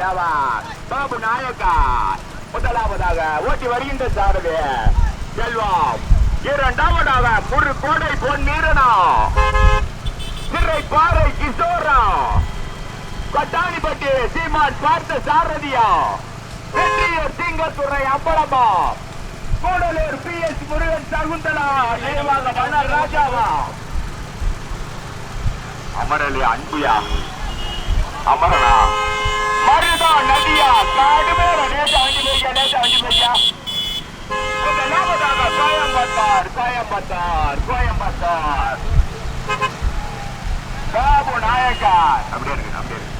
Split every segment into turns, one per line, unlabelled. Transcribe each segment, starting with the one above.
பாபு நாயக்கா முதலாவதாக ஓட்டி வருகின்ற சாரதி செல்வம். இரண்டாவதாக முரு கோடை பொன் நீரனா சிறை பாறை கிஷோரா கொட்டாணிப்பட்டி சீமான் பார்த்த சாரதியா வெற்றியர் சிங்கத்துறை அப்பளமா கூடலூர் பி எஸ் முருகன் சகுந்தலா நினைவாக மன்னர் ராஜாவா அமரலே அன்புயா அமரனா? நதியா? காடு மேல நேற்று அஞ்சு போய்க்கா நேற்று அஞ்சு போய்க்கா கொஞ்சம் லாபம் தாங்க கோயம்புத்தார் கோயம்புத்தார் கோயம்புத்தார். பாபு நாயக்கார். அப்படியே இருக்கு அப்படியே இருக்கு.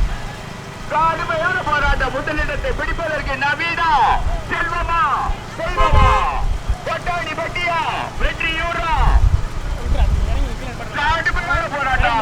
கடுமையான போராட்டம் முதலிடத்தை பிடிப்பதற்கு நவீனா செல்வமா? செல்வமா? கொட்டாணி பட்டியா? வெற்றியூரா கடுமையான போராட்டம்.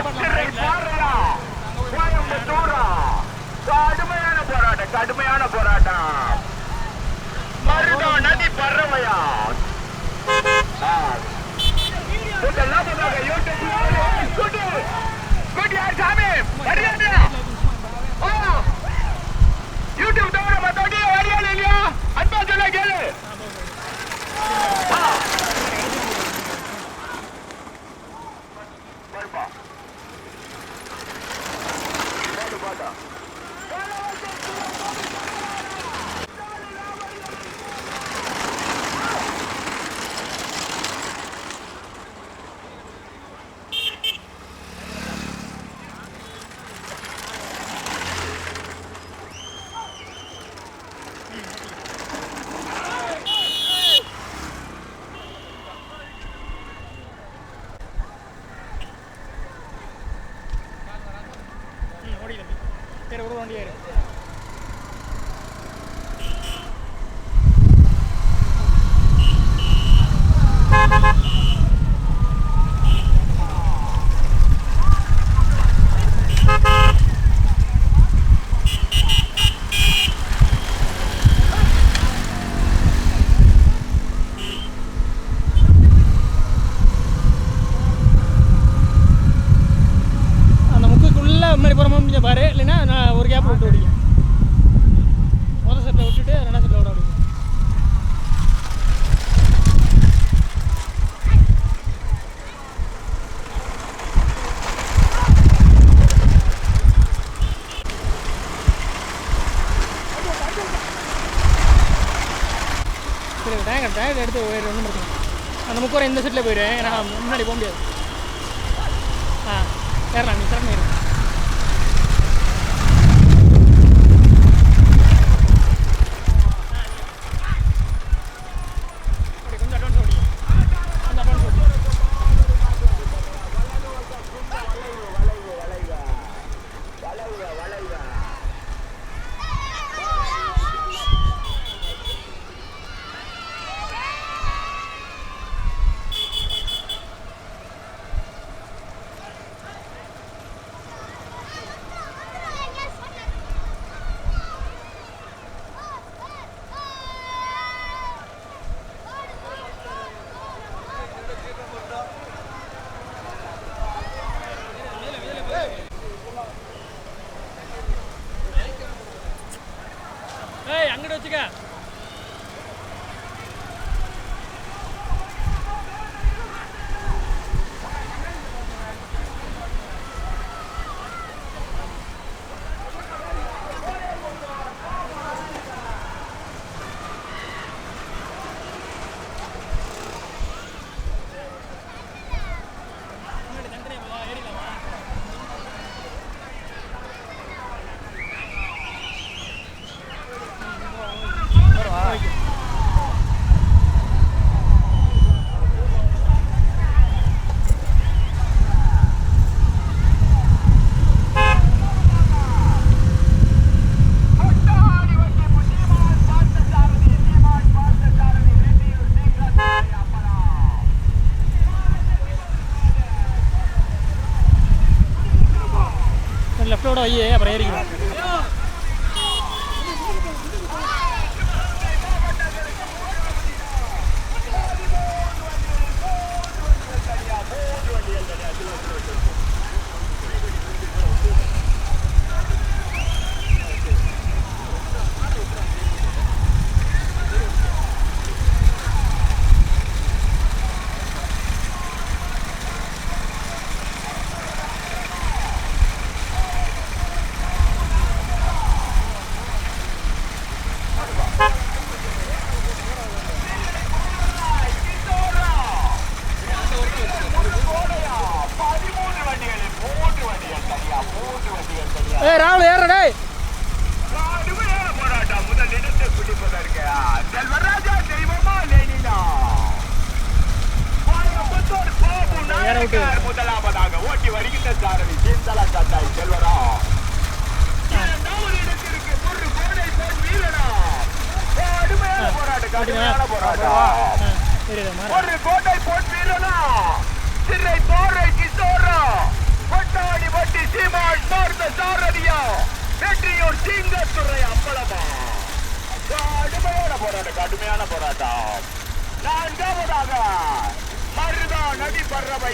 டயர்ட் எடுத்து போயிடு ஒன்றும் பிரச்சனை அந்த முக்கூரை இந்த சைட்டில் போயிடுவேன் ஏன்னா முன்னாடி போக முடியாது. ஆ ஏறலாம் நீ
திறமையிடும்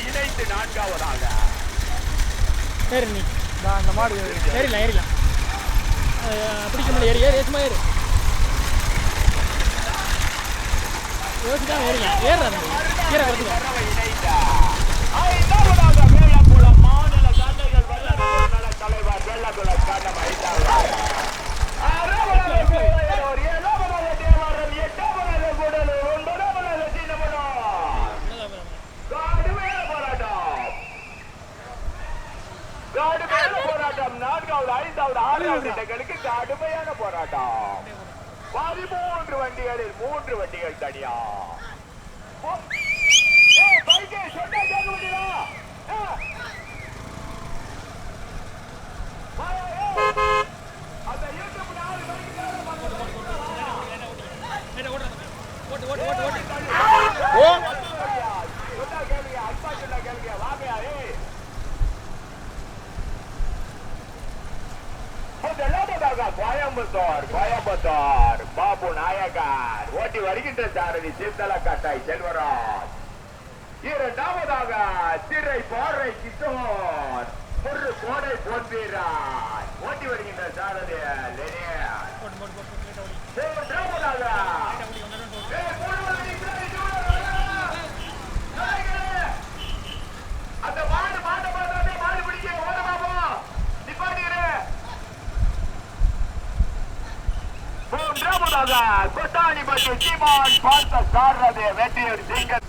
இணைத்து நான்காவதாக.
சரி நீ நான் அந்த மாடு ஏறிடலாம் ஏறிடலாம் பிடிக்க முடியல ஏறி ஏறி ஏசுமா ஏறு. யோசிக்காம ஏறிடலாம் ஏறாது ஏற வரதுக்கு
தலைவர் வெள்ளக்குள கண்ணம் ஐந்தாவது போராட்டம். நான்காவது ஐந்தாவது ஆறாவது இடங்களுக்கு கடுமையான போராட்டம். பதிமூன்று வண்டிகளில் மூன்று வண்டிகள் தனியா?
ஓட்டு ஓட்டு ஓட்டு
கோயம்புத்தூர் கோயம்புத்தூர் பாபு நாயகர். ஓட்டி வருகின்ற சாரதி சித்தல கட்டாய் செல்வராஜ் இரண்டாவதாக திரை போரை கிஷோர். ஒரு கோடை போன்வீராஜ் ஓட்டி வருகின்ற சாரதி மூன்றாவதாக முதலாக கொட்டாணிப்பட்டி சீமான் பார்த்த சாரது
வெற்றியில் நீங்கள்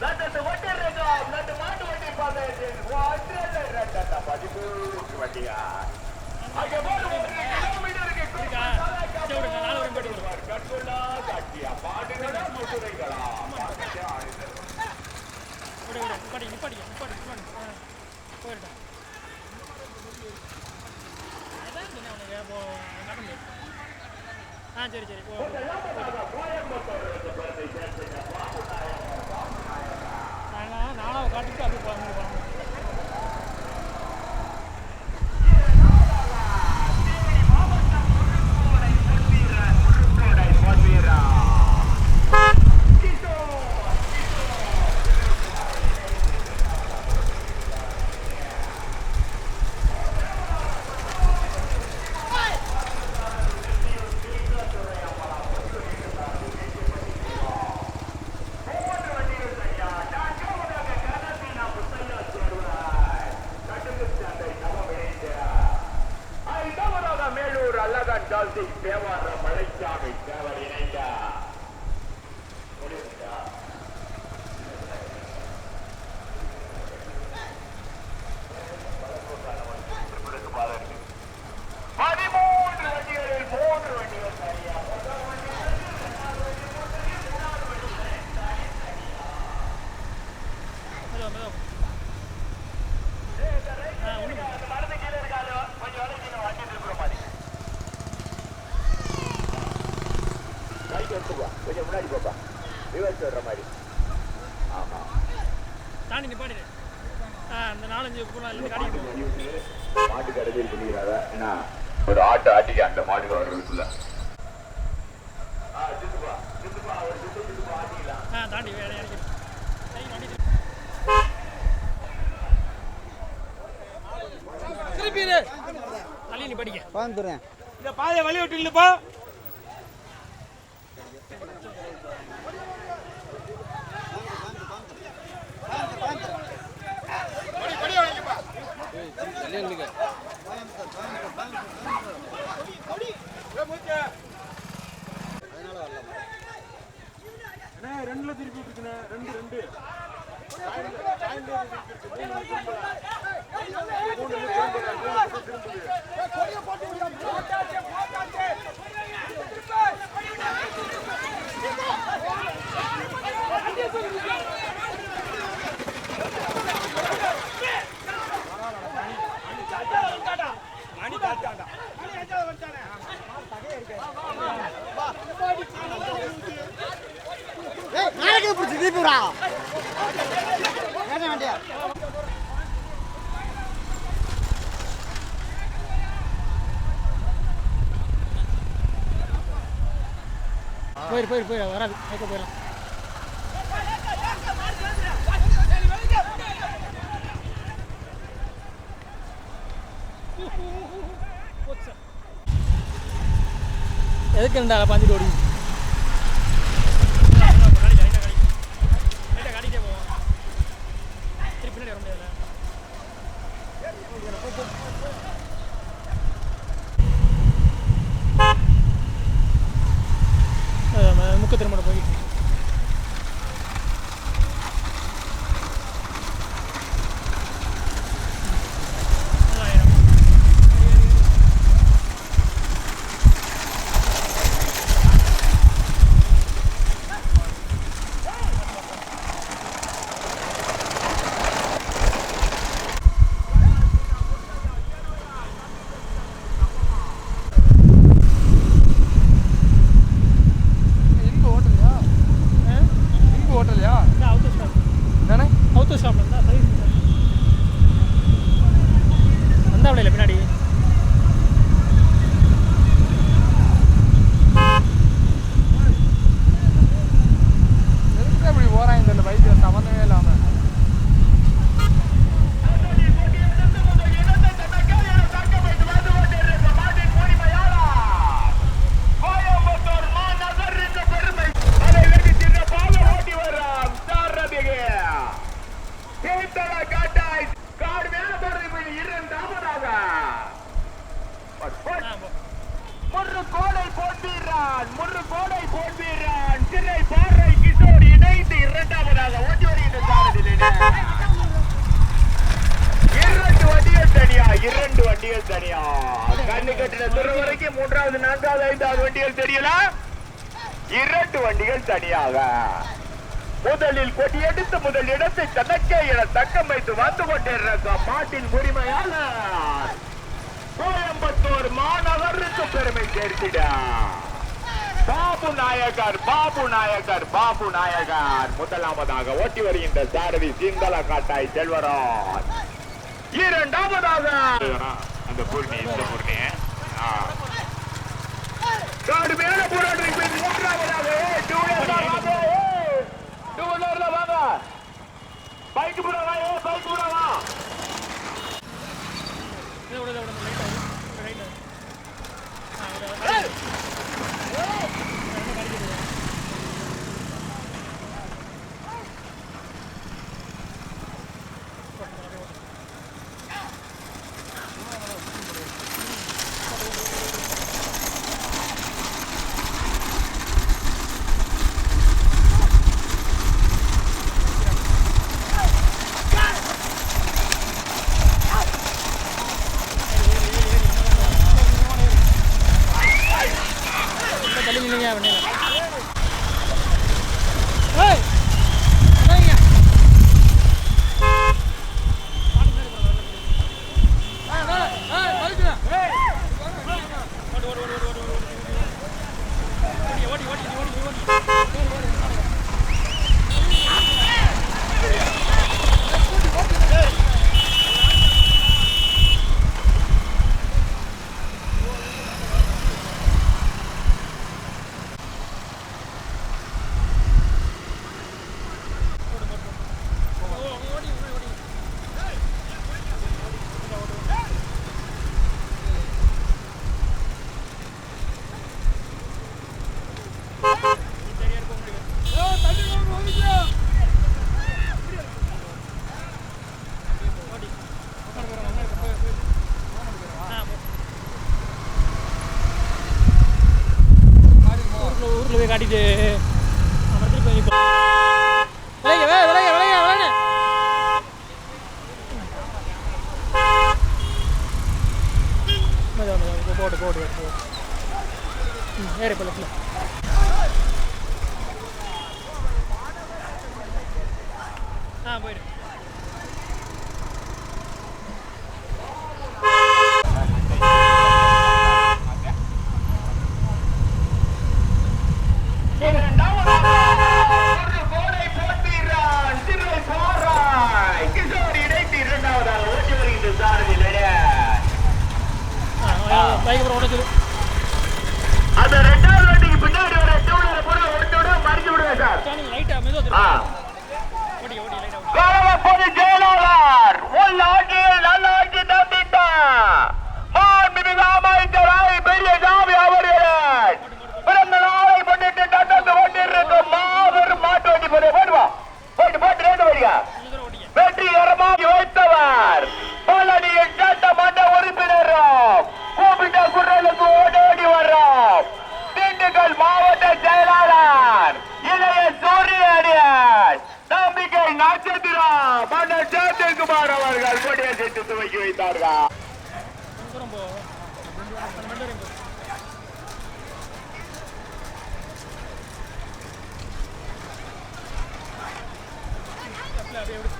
நட்டு வண்டி இருக்கும் நட்டு மாட்டு வண்டி பதினெட்டு பதிமூன்று வண்டியா அங்கே போடு ஒரு கிலோமீட்டருக்கு
போட்டு
கட்டுலா காட்டியா பாடுகளா முட்டுரைகளா
விடு விடு நிப்பாடி நிப்பாடி நிப்பாடி நிப்பாடி ஆ போயிட்டேன் அதான் சொன்னேன் உனக்கு போ காட்ட முடியாது ஆ சரி சரி போ. நாங்கள் காட்டிட்டு காட்டுக்கு அது
எடுத்துக்கோ. கொஞ்சம் முன்னாடி போப்பா. ரிவர்ஸ் வர்ற மாதிரி. ஆமா.
தாண்டி நிப்பாடி அந்த நாலஞ்சு
ஒரு ஆட்டோ ஆட்டிக்க வர்றதுக்குள்ள
தாண்டி வேற திருப்பி தள்ளி நீ படிக்க இந்த பாதையை வழி விட்டு இல்லைப்பா
ரெண்டுல திருப்பி இருக்குண்ணே ரெண்டு ரெண்டு திரும்புது நாளைக்கு பிடிச்சி தீபுரா
போயிரு போயிரு போயிரு. வராது. கேட்க போயிடலாம். எதுக்கு இருந்தா பாஞ்சிட்டு ஓடி Thank you. இரண்டு வண்டிகள் தனியா கண்ணு கட்டின துறை வரைக்கும் மூன்றாவது நான்காவது ஐந்தாவது வண்டிகள் தெரியல? இரண்டு வண்டிகள் தனியாக. முதலில் கொடியெடுத்து முதல் இடத்தை தனக்கே என தக்கம் வைத்து வந்து கொண்டிருக்க மாட்டின் உரிமையாளர் கோயம்புத்தூர் மாநகருக்கு பெருமை சேர்த்திட. பாபு நாயகர் பாபு நாயகர் பாபு நாயகர். முதலாவதாக ஓட்டி வருகின்ற சாரதி சிந்தல காட்டாய் செல்வராஜ். இரண்டாவதாக. அந்த பூர்ணி இந்த பூர்ணி ஆ. கடுமையான போராட்டம் மூன்றாவதாக. டூ வீலர்ல வாங்க. பைக் போடவா ஏ பைக் போடவா
இதை விட இதை விட லைட்டாக ரைட்டில் ஆ ஒரு ம் ஏறி பள்ளத்தில் ஆ போயிடு
ஒரு கோடை போட்டிறான் சிறை போராய் கிஷோர் இணைத்து இரண்டாவதாக ஓட்டி வருகின்ற சாரதியிலே
ஆ பைக் அப்புறம் உடச்சிரு
அந்த ரெண்டாவது வண்டிக்கு பின்னாடி வர டூலரை கூட ஒருத்தோட மறிச்சு விடுவேன் சார்
நீங்கள் லைட்டாக மெதுவாக
ஆ.
திருப்பி ஓடி ஓடி லைட்டாக ஓடி
கவலைப்பது ஜெயலலிதார் உள் ஆட்சியில் நல்ல ஆட்சி தந்திட்டார் மாண்புமிகு அமைச்சராய் பெரிய சாமி அவர்களே பிறந்த நாளை முன்னிட்டு நடந்து கொண்டிருக்கும் மாபெரும் மாட்டு வண்டி போது போடுவா போயிட்டு போட்டு ரெண்டு வழியா
கொஞ்சம் தூரம் ஓடிங்க
வெற்றிகரமாக வைத்தவர் பழனியின் சட்டமன்ற உறுப்பினரும் கூப்பிட்ட குரலுக்கு ஓடோடி வர்றோம் திண்டுக்கல் மாவட்ட செயலாளர் இளைய சூரியன் நம்பிக்கை நட்சத்திரம் மன்னர் சேத்தகுமார் அவர்கள் கொடியேற்றி துவக்கி வைத்தார்கள்
கொஞ்சம் தூரம் போ அந்த மண்டை வரையும் போ அப்படியே அப்படியே விடு.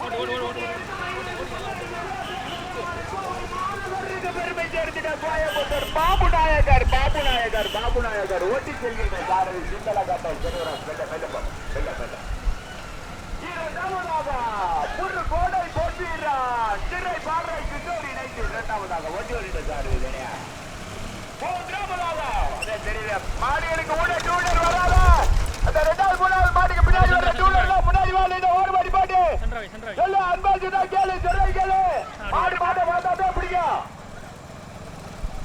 ஓடு ஓடு ஓடு ஓடு
பெருமை சேர்த்திட கோயம்புத்தூர் பாபு நாயகர் பாபு நாயகர் பாபு நாயகர் ஓட்டி செல்கின்ற சாரதி சிந்தலகாட்டை செல்வராஜ் வெள்ள போ, வெள்ள வெள்ள இரண்டாவதாக ஒரு கோடை போட்டியிறான் சிறை பாறை கிஷோர் இணைத்து இரண்டாவதாக ஓட்டி வருகின்ற சாரதி இல்லையா மூன்றாவதாக தெரியல மாடிகளுக்கு ஊட டூலர் வராத அந்த ரெண்டாவது மூணாவது மாடிக்கு பின்னாடி வர டூலர்ல முன்னாடி வாழ இந்த ஓடு மாடி பாட்டு
சென்றாவி சென்றாவி
சொல்லு கேளு சொல்ல கேளு ஆடு மாட்டை பார்த்தா பிடிக்கும்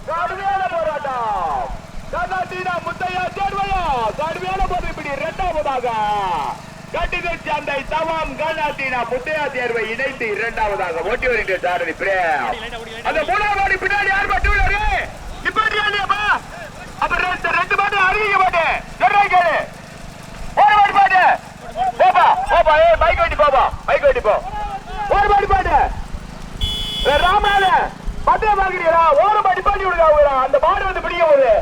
கடுமையான போராட்டம் கர்நாடீனா முத்தையா தேர்வையா கடுமையான முதலாவதாக இப்படி இரண்டாவதாக கட்டுகள் சந்தை தவாம் கண்ணாத்தினா புத்தையா தேர்வை இணைத்து இரண்டாவதாக ஓட்டி வருகின்ற
சாரணி பிரே
அந்த மூணாவது மாடு பின்னாடி யார் பட்டு விடாரு நிப்பாட்டி இல்லையாப்பா ரெண்டு ரெண்டு மாடு அறிவிக்க மாட்டு சொல்றா கேளு ஒரு மாடு பாட்டு. போப்பா போப்பா ஏ பைக் வெட்டி போப்பா பைக் வெட்டி போ. ஒரு மாடு பாட்டு. ராமநாத பத்திர பாக்குறீங்களா ஒரு மாடி பாட்டி விடுங்க அந்த பாட்டு வந்து பிடிக்க போகுது.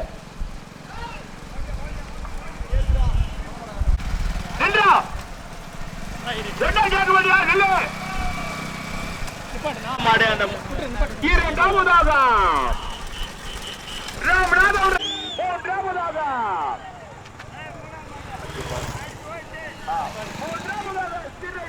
என்ன கேட்க முடியா நில்லு? மாடு அந்த இரண்டாவதாக மூன்றாவதாக மூன்றாவதாக சிறை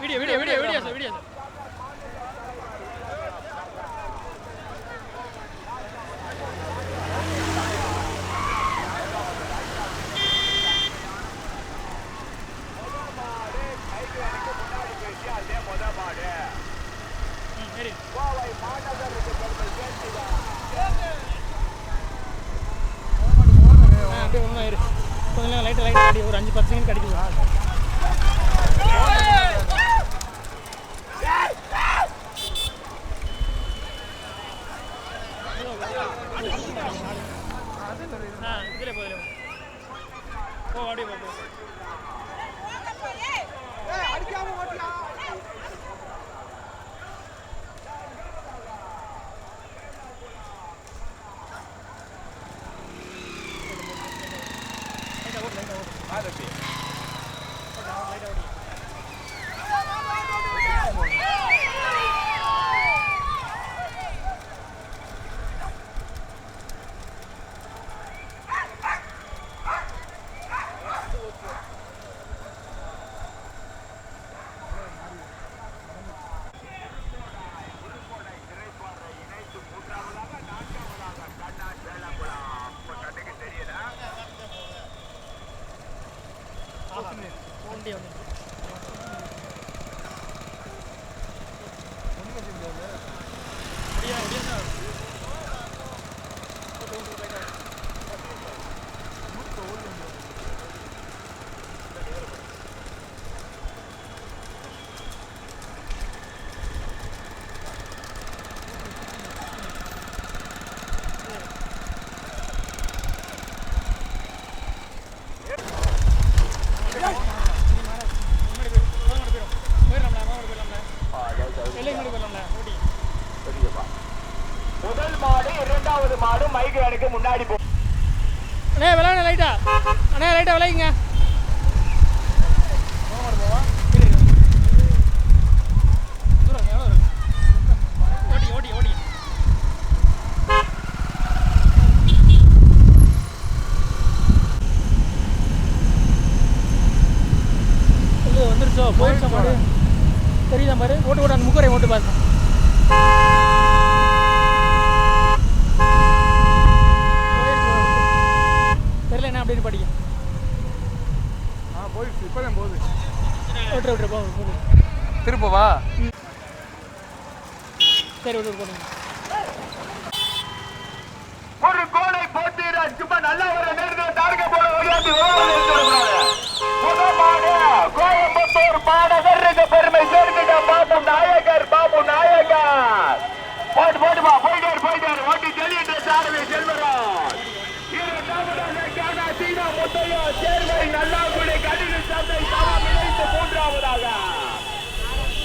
video video video video sir video sir ம், சரி ஆ, அப்படியே ஒன்றும் இரு கொஞ்சம் லைட்டாக லைட்டாக ஒரு அஞ்சு பத்து செகண்ட் கிடைக்குது ஆ இதில் போ இதில் போ போ அப்படியே போ போ லைட்டாக ஓடு லைட்டாக ஓடு லைட்டாக ஓடி வண்டி வந்து முடியா முடியா சார் முன்னாடி போயிரு முன்னாடி போயிரும் போயிடலாம்ல முன்னாடி போயிடலாம்ல எல்லை முன்னாடி போயிடலாம்ல ஓடி
முதல் மாடு இரண்டாவது மைக் எனக்கு முன்னாடி போ
அண்ணே விளையாடு லைட்டா அண்ணே லைட்டா விளையாடுங்க இரு, இரு. தூரம் எவ்வளோ தூரம்? ஓடி ஓடி ஓடி இது வந்துருச்சோ போயிடுச்சா மாடு தெரியுதா பாரு ஓட்டு ஓட்டு அந்த முக்கரை ஓட்டு பாரு தெரியல என்ன அப்படின்னு படிக்க
ஆ போயிடுச்சு இப்போ தான் போகுது
விட்டுரு விட்டுரு போ போ.
திருப்பவா
சரி விட்டு போடுங்க
ஒரு கோலை போட்டு சும்மா நல்லா ஒரு நேரத்தில் தார்க்க போற விளையாட்டு முதல் மாடு கோயம்புத்தூர் மாநகருக்கு பெருமை சேர்க்கிட்ட பாபு நாயகர் பாபு நாயகர் போட்டு போட்டுமா போயிட்டாரு போயிட்டாரு ஓட்டி தெளியிட்ட சாரதி செல்வராஜ் இரண்டாவதாக கானா சீனா முத்தையா சேர்வை நல்லாக்குடி கடின சந்தை தவம் இணைத்து மூன்றாவதாக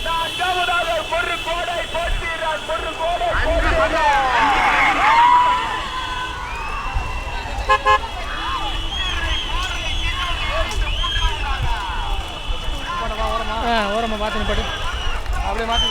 நான்காவதாக பொரு கோடை போட்டீரான் பொரு கோடை போட்டீரான்
போடவா ஓரமா
ஆ ஓரமாக பார்த்து நிப்பாட்டு
அப்படியே
மாற்றி